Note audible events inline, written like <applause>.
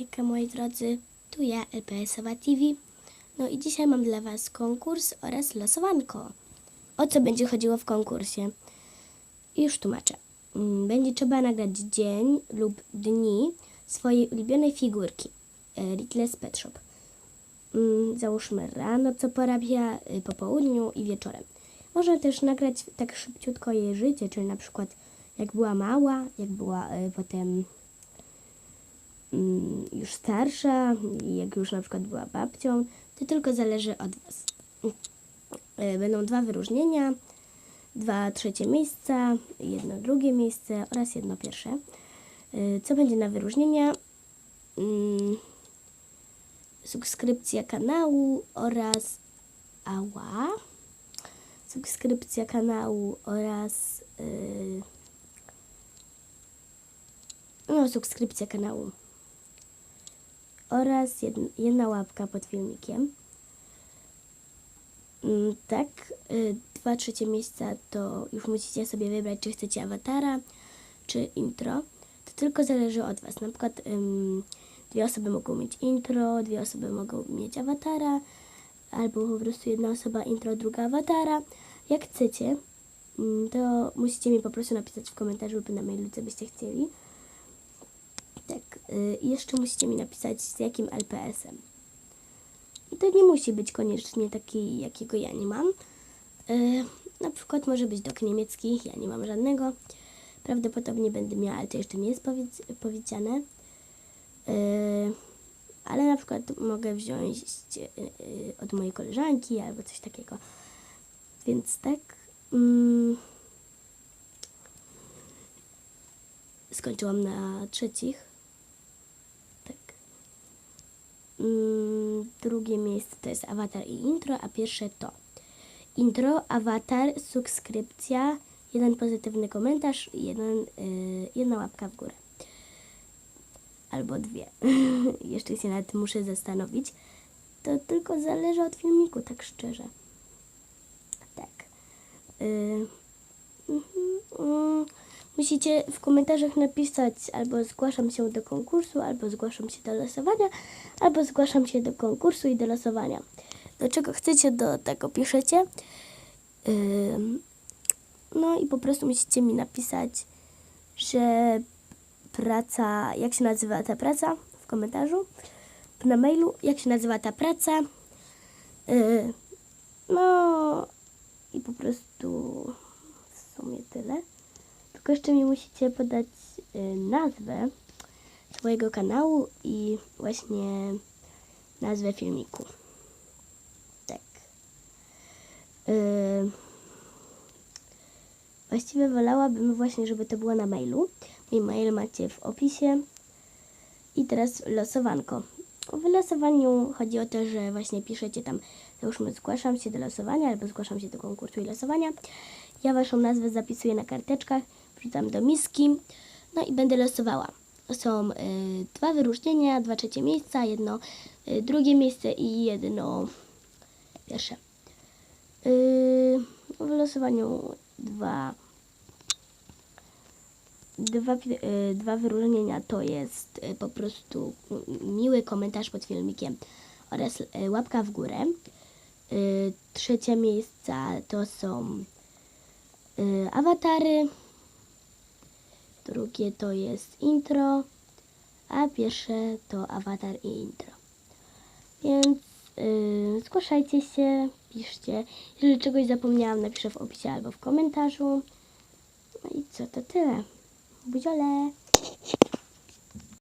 Hejka moi drodzy, tu ja, LPS-owa TV. No i dzisiaj mam dla Was konkurs oraz losowanko. O co będzie chodziło w konkursie? Już tłumaczę. Mm, Będzie trzeba nagrać dzień lub dni swojej ulubionej figurki. e, Little's Pet Shop. Mm, Załóżmy rano, co porabia, y, po południu i wieczorem. Można też nagrać tak szybciutko jej życie, czyli na przykład jak była mała, jak była y, potem już starsza, jak już na przykład była babcią, to tylko zależy od Was. E, Będą dwa wyróżnienia, dwa trzecie miejsca, jedno drugie miejsce oraz jedno pierwsze. E, Co będzie na wyróżnienia? Mm, Subskrypcja kanału oraz ała. Subskrypcja kanału oraz yy, no, subskrypcja kanału oraz jedna, łapka pod filmikiem. Mm, Tak, y, dwa trzecie miejsca to już musicie sobie wybrać, czy chcecie awatara, czy intro. To tylko zależy od Was. Na przykład dwie osoby mogą mieć intro, dwie osoby mogą mieć awatara, albo po prostu jedna osoba intro, druga awatara. Jak chcecie, mm, to musicie mi po prostu napisać w komentarzu lub na mailu, co byście chcieli. Tak, i jeszcze musicie mi napisać z jakim LPS-em. I to nie musi być koniecznie taki, jakiego ja nie mam. Y, na przykład może być dok niemiecki, ja nie mam żadnego. Prawdopodobnie będę miała, ale to jeszcze nie jest powiedz, powiedziane. Y, ale na przykład mogę wziąć y, od mojej koleżanki albo coś takiego. Więc tak. Mm, skończyłam na trzecich. Tak. Mm, drugie miejsce to jest awatar i intro, a pierwsze to intro, awatar, subskrypcja, jeden pozytywny komentarz i jeden, y, jedna łapka w górę. Albo dwie. <laughs> Jeszcze się nad tym muszę zastanowić. To tylko zależy od filmiku, tak szczerze. Tak. Y, mm. Musicie w komentarzach napisać albo zgłaszam się do konkursu, albo zgłaszam się do losowania, albo zgłaszam się do konkursu i do losowania. Do czego chcecie, do tego piszecie. No i po prostu musicie mi napisać, że praca, jak się nazywa ta praca w komentarzu, na mailu, jak się nazywa ta praca. Yy, no i po prostu w sumie tyle. Tylko jeszcze mi musicie podać y, nazwę swojego kanału i właśnie nazwę filmiku. Tak. Y, właściwie wolałabym właśnie, żeby to było na mailu. Mój mail macie w opisie. I teraz losowanko. W losowaniu chodzi o to, że właśnie piszecie tam, załóżmy zgłaszam się do losowania albo zgłaszam się do konkursu i losowania. Ja waszą nazwę zapisuję na karteczkach, wrzucam do miski, no i będę losowała. Są y, dwa wyróżnienia, dwa trzecie miejsca, jedno y, drugie miejsce i jedno pierwsze. Y, w losowaniu dwa dwa, y, dwa wyróżnienia to jest y, po prostu miły komentarz pod filmikiem oraz y, łapka w górę. Trzecie miejsca to są y, awatary. Drugie to jest intro, a pierwsze to awatar i intro. Więc y, zgłaszajcie się, piszcie. Jeżeli czegoś zapomniałam, napiszę w opisie albo w komentarzu. No i co, to tyle. Buziole!